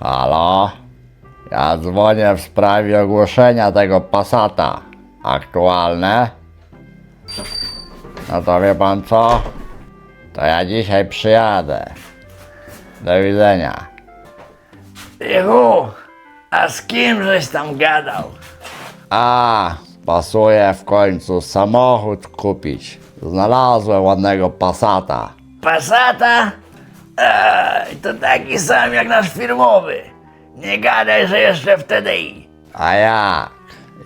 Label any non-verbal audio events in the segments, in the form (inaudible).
Halo? Ja dzwonię w sprawie ogłoszenia tego Passata. Aktualne? No to wie pan co? To ja dzisiaj przyjadę. Do widzenia. Ichu, a z kim żeś tam gadał? A, pasuje w końcu samochód kupić. Znalazłem ładnego Passata. Passata? Ej, to taki sam jak nasz firmowy. Nie gadaj, że jeszcze w TDI. A jak?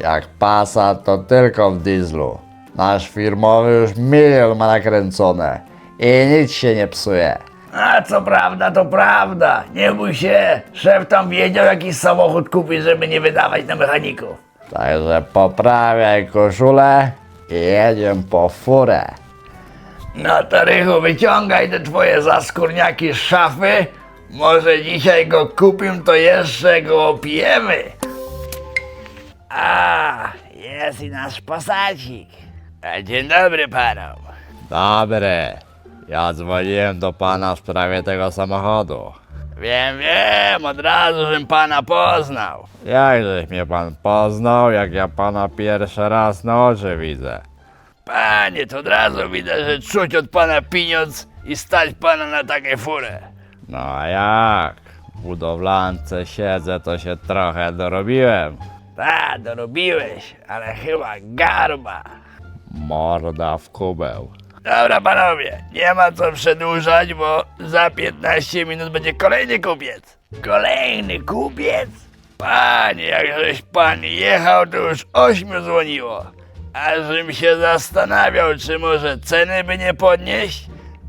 Jak Passat to tylko w dieslu. Nasz firmowy już milion ma nakręcone i nic się nie psuje. A co prawda, to prawda. Nie bój się, szef tam wiedział jaki samochód kupić, żeby nie wydawać na mechaników. Także poprawiaj koszulę i jedziemy po furę. No to Rychu, wyciągaj te twoje zaskórniaki z szafy. Może dzisiaj go kupim, to jeszcze go opijemy. A, jest i nasz pasacik. A Dzień dobry panom. Dobry. Ja dzwoniłem do pana w sprawie tego samochodu. Wiem, wiem, od razu żem pana poznał. Jakżeś mnie pan poznał, jak ja pana pierwszy raz na oczy widzę? Panie, to od razu widać, że czuć od pana pieniądz i stać pana na takie furę. No a jak? W budowlance siedzę, to się trochę dorobiłem. Ta, dorobiłeś, ale chyba garba. Morda w kubeł. Dobra panowie, nie ma co przedłużać, bo za 15 minut będzie kolejny kupiec. Kolejny kupiec? Panie, jak żeś pan jechał, to już ośmiu dzwoniło. A żebym się zastanawiał, czy może ceny by nie podnieść?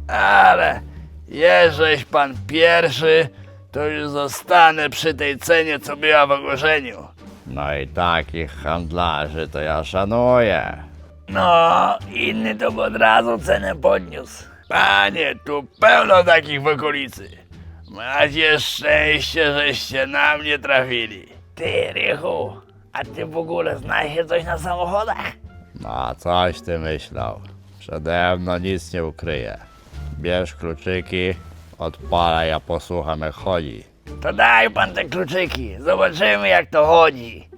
Ale jeżeś pan pierwszy, to już zostanę przy tej cenie, co była w ogłoszeniu. No i takich handlarzy to ja szanuję. No, inny to by od razu cenę podniósł. Panie, tu pełno takich w okolicy. Macie szczęście, żeście na mnie trafili. Ty, Rychu, a ty w ogóle znasz się coś na samochodach? No coś ty myślał. Przede mną nic nie ukryje. Bierz kluczyki, odpalaj, a posłucham jak chodzi. To daj pan te kluczyki, zobaczymy jak to chodzi.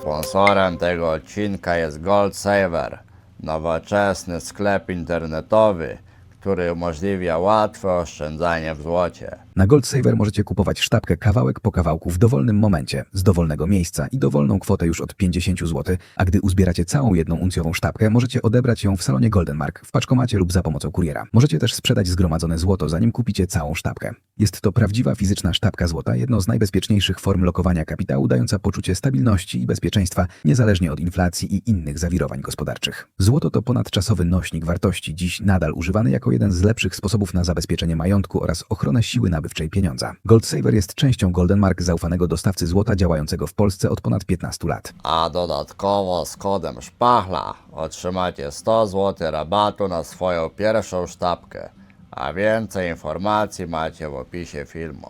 Sponsorem tego odcinka jest Gold Saver, nowoczesny sklep internetowy, który umożliwia łatwe oszczędzanie w złocie. Na Goldsaver możecie kupować sztabkę kawałek po kawałku w dowolnym momencie, z dowolnego miejsca i dowolną kwotę już od 50 zł, a gdy uzbieracie całą jedną uncjową sztabkę, możecie odebrać ją w salonie Goldenmark, w paczkomacie lub za pomocą kuriera. Możecie też sprzedać zgromadzone złoto, zanim kupicie całą sztabkę. Jest to prawdziwa fizyczna sztabka złota, jedno z najbezpieczniejszych form lokowania kapitału, dająca poczucie stabilności i bezpieczeństwa, niezależnie od inflacji i innych zawirowań gospodarczych. Złoto to ponadczasowy nośnik wartości, dziś nadal używany jako jeden z lepszych sposobów na zabezpieczenie majątku oraz ochronę siły nabywczej pieniądza. Goldsaver jest częścią Goldenmark, zaufanego dostawcy złota działającego w Polsce od ponad 15 lat. A dodatkowo z kodem SPACHLA otrzymacie 100 zł rabatu na swoją pierwszą sztabkę. A więcej informacji macie w opisie filmu.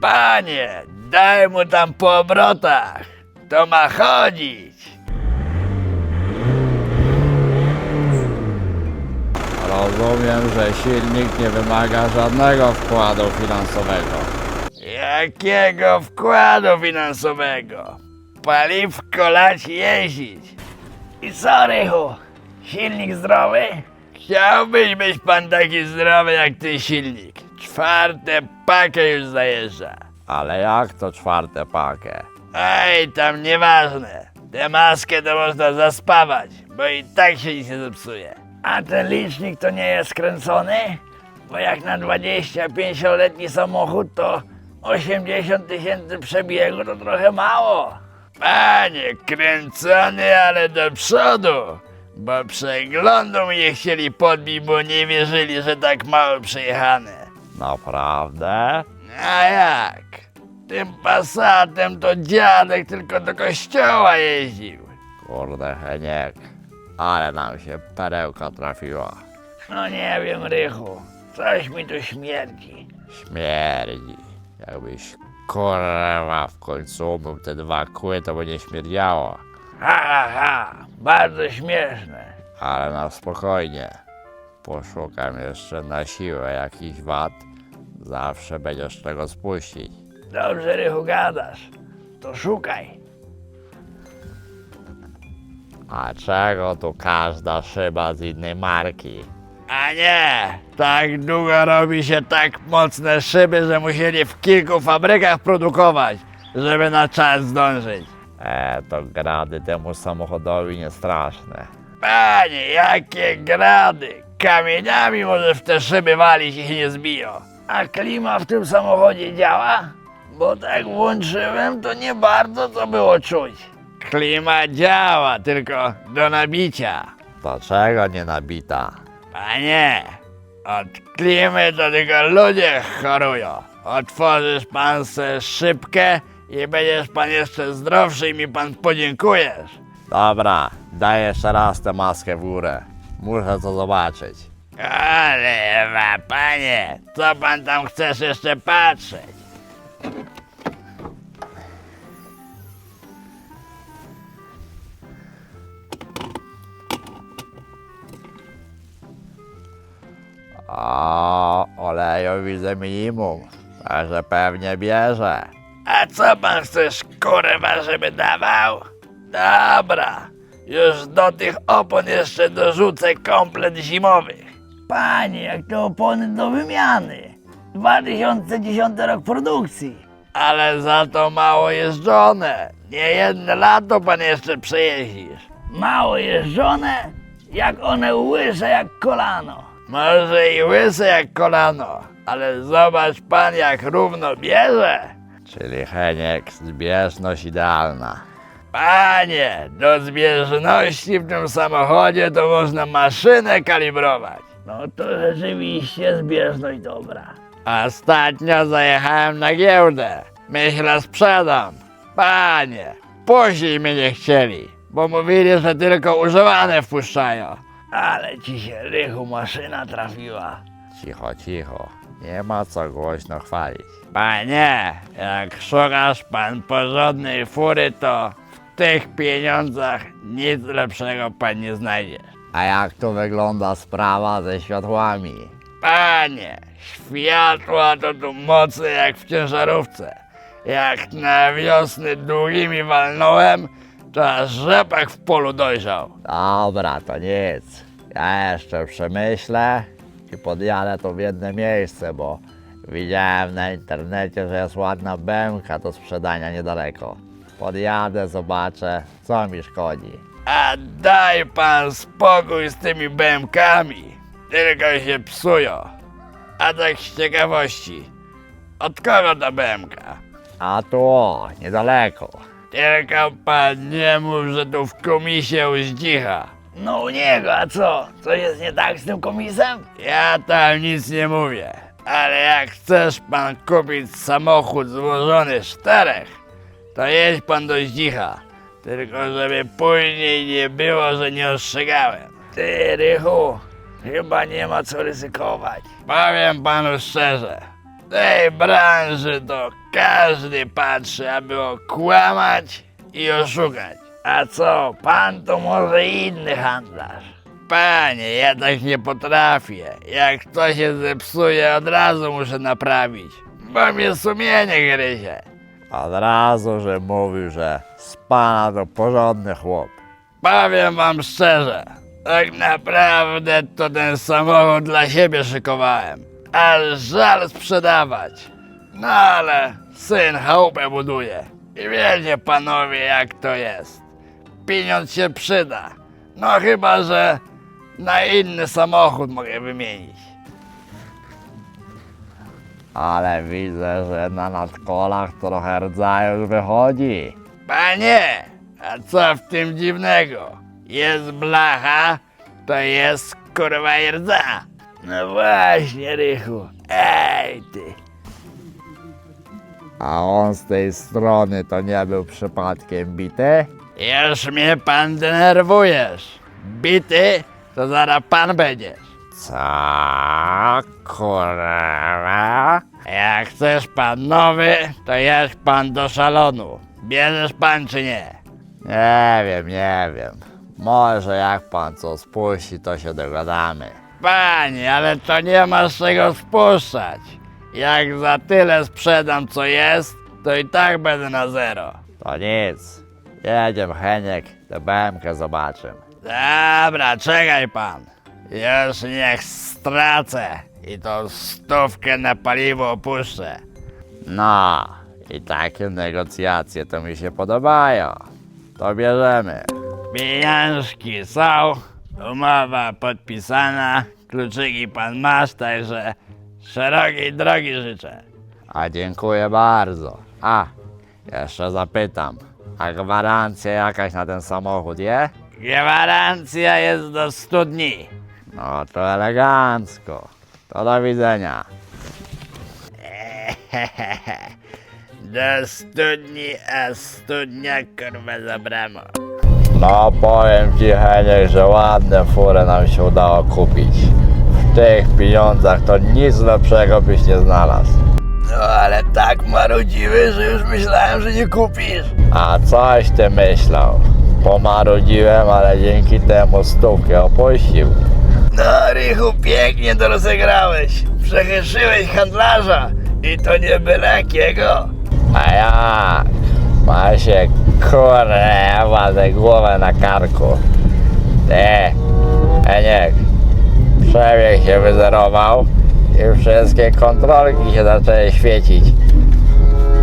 Panie, daj mu tam po obrotach. To ma chodzić. Rozumiem, że silnik nie wymaga żadnego wkładu finansowego. Jakiego wkładu finansowego? Paliwko lać jeździć. I co, Rychu? Silnik zdrowy? Chciałbyś być pan taki zdrowy jak ten silnik. Czwarte pakę już zajeżdża. Ale jak to czwarte pakę? Ej, tam nieważne. Tę maskę to można zaspawać, bo i tak się nic nie zepsuje. A ten licznik to nie jest skręcony? Bo jak na 25-letni samochód to 80 tysięcy przebiegu to trochę mało. Panie, kręcony, ale do przodu. Bo przeglądu mi nie chcieli podbić, bo nie wierzyli, że tak mało przejechane. Naprawdę? A jak? Tym pasatem to dziadek tylko do kościoła jeździł. Kurde, Heniek. Ale nam się perełka trafiła. No nie wiem, Rychu. Coś mi tu śmierdzi. Śmierdzi. Jakbyś kurwa w końcu umył te dwa kły, to by nie śmierdziało. Ha, ha, ha. Bardzo śmieszne. Ale na spokojnie. poszukam jeszcze na siłę jakichś wad, zawsze będziesz tego spuścić. Dobrze, Rychu, gadasz. To szukaj. A czego tu każda szyba z innej marki? A nie, tak długo robi się tak mocne szyby, że musieli w kilku fabrykach produkować, żeby na czas zdążyć. E, to grady temu samochodowi nie straszne. Panie, jakie grady! Kamieniami może w te szyby walić i się nie zbiją. A klima w tym samochodzie działa? Bo tak włączyłem, to nie bardzo to było czuć. Klima działa, tylko do nabicia. Dlaczego nie nabita? Panie, od klimy to tylko ludzie chorują. Otworzysz pan se szybkę i będziesz pan jeszcze zdrowszy i mi pan podziękujesz. Dobra, daj jeszcze raz tę maskę w górę. Muszę to zobaczyć. Ale panie, co pan tam chcesz jeszcze patrzeć? O, oleju widzę minimum, także pewnie bierze. A co pan chcesz, kurwa, żeby dawał? Dobra, już do tych opon jeszcze dorzucę komplet zimowych. Panie, jak to opony do wymiany. 2010 rok produkcji. Ale za to mało jeżdżone. Nie jedno lato pan jeszcze przejeździsz. Mało jeżdżone? Jak one łyse jak kolano. Może i łyse jak kolano, ale zobacz pan jak równo bierze. Czyli Heniek, zbieżność idealna. Panie, do zbieżności w tym samochodzie to można maszynę kalibrować. No to rzeczywiście zbieżność dobra. Ostatnio zajechałem na giełdę. Myślę sprzedam. Panie, później mnie nie chcieli, bo mówili, że tylko używane wpuszczają. Ale ci się rychu maszyna trafiła. Cicho, cicho. Nie ma co głośno chwalić. Panie, jak szukasz pan porządnej fury, to w tych pieniądzach nic lepszego pan nie znajdzie. A jak tu wygląda sprawa ze światłami? Panie, światła to tu mocne jak w ciężarówce. Jak na wiosny długimi walnąłem, to aż rzepak w polu dojrzał. Dobra, to nic. Ja jeszcze przemyślę i podjadę tu w jedno miejsce, bo widziałem na internecie, że jest ładna bębka do sprzedania niedaleko. Podjadę, zobaczę, co mi szkodzi. A daj pan spokój z tymi bębkami. Tylko się psują. A tak z ciekawości, od kogo ta bębka? A tu, niedaleko. Tylko pan nie mów, że tu w komisie u zdzicha. No u niego, a co? Co jest nie tak z tym komisem? Ja tam nic nie mówię. Ale jak chcesz pan kupić samochód złożony z czterech, to jedź pan do zdzicha. Tylko żeby później nie było, że nie ostrzegałem. Ty, Rychu, chyba nie ma co ryzykować. Powiem panu szczerze, w tej branży to każdy patrzy, aby okłamać i oszukać. A co, pan to może inny handlarz. Panie, ja tak nie potrafię. Jak to się zepsuje, od razu muszę naprawić. Bo mnie sumienie gryzie. Od razu, że mówił, że z pana to porządny chłop. Powiem wam szczerze, tak naprawdę to ten samochód dla siebie szykowałem. Aż żal sprzedawać. No ale syn chałupę buduje. I wiecie panowie jak to jest. Pieniądz się przyda. No chyba, że na inny samochód mogę wymienić. Ale widzę, że na nadkolach trochę rdza już wychodzi. Panie, a co w tym dziwnego? Jest blacha, to jest kurwa i rdza. No właśnie, Rychu. Ej, ty. A on z tej strony to nie był przypadkiem bity? Już mnie pan denerwujesz. Bity, to zaraz pan będziesz. Co? Kurwa? Jak chcesz pan nowy, to jedź pan do salonu. Bierzesz pan czy nie? Nie wiem, nie wiem. Może jak pan co spuści, to się dogadamy. Panie, ale to nie ma z czego spuszczać. Jak za tyle sprzedam co jest, to i tak będę na zero. To nic. Jedziemy, Heniek, tę BMK zobaczymy. Dobra, czekaj pan. Już niech stracę i tą stówkę na paliwo opuszczę. No, i takie negocjacje to mi się podobają. To bierzemy. Pieniążki są, umowa podpisana, kluczyki pan masz, także szerokiej drogi życzę. A dziękuję bardzo. A, jeszcze zapytam. A gwarancja jakaś na ten samochód, je? Gwarancja jest do 100 dni. No to elegancko. To do widzenia. (laughs) Do studni, a studnia kurwa za bramą. No powiem ci Heniek, że ładne furę nam się udało kupić. W tych pieniądzach to nic lepszego byś nie znalazł. Tak marudziły, że już myślałem, że nie kupisz. A coś ty myślał? Pomarudziłem, ale dzięki temu stówkę opuścił. No Rychu, pięknie to rozegrałeś. Przechytrzyłeś handlarza i to nie byle jakiego. A jak? Ma się kurwa tę głowę na karku. Ty, Heniek, przebieg się wyzerował i wszystkie kontrolki się zaczęły świecić.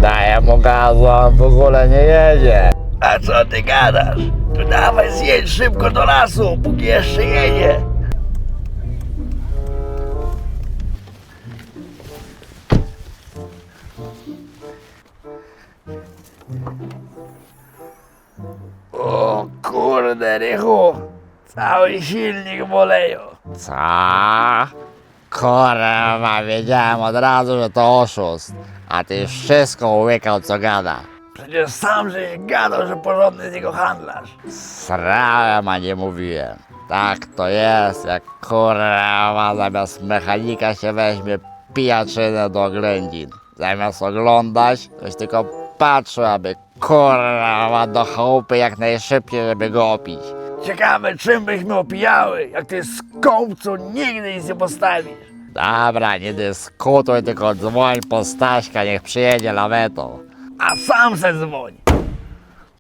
Daję mu gazu, a on w ogóle nie jedzie. A co ty gadasz? To dawaj zjedź szybko do lasu, póki jeszcze jedzie. O kurde, Rychu, cały silnik w oleju. Co? Kurwa, wiedziałem od razu, że to oszust. A ty wszystko łykał, co gada. Przecież sam żeś gadał, że porządny z niego handlarz. Srałem, a nie mówiłem. Tak to jest, jak kurwa zamiast mechanika się weźmie pijaczynę do oględzin. Zamiast oglądać, toś tylko patrzył, aby kurwa do chałupy jak najszybciej, żeby go opić. Ciekawe, czym byśmy opijały, jak ty kołbcu nigdy nic nie postawisz. Dobra, nie dyskutuj, tylko dzwoń po Staśka, niech przyjedzie lawetą. A sam se dzwoń.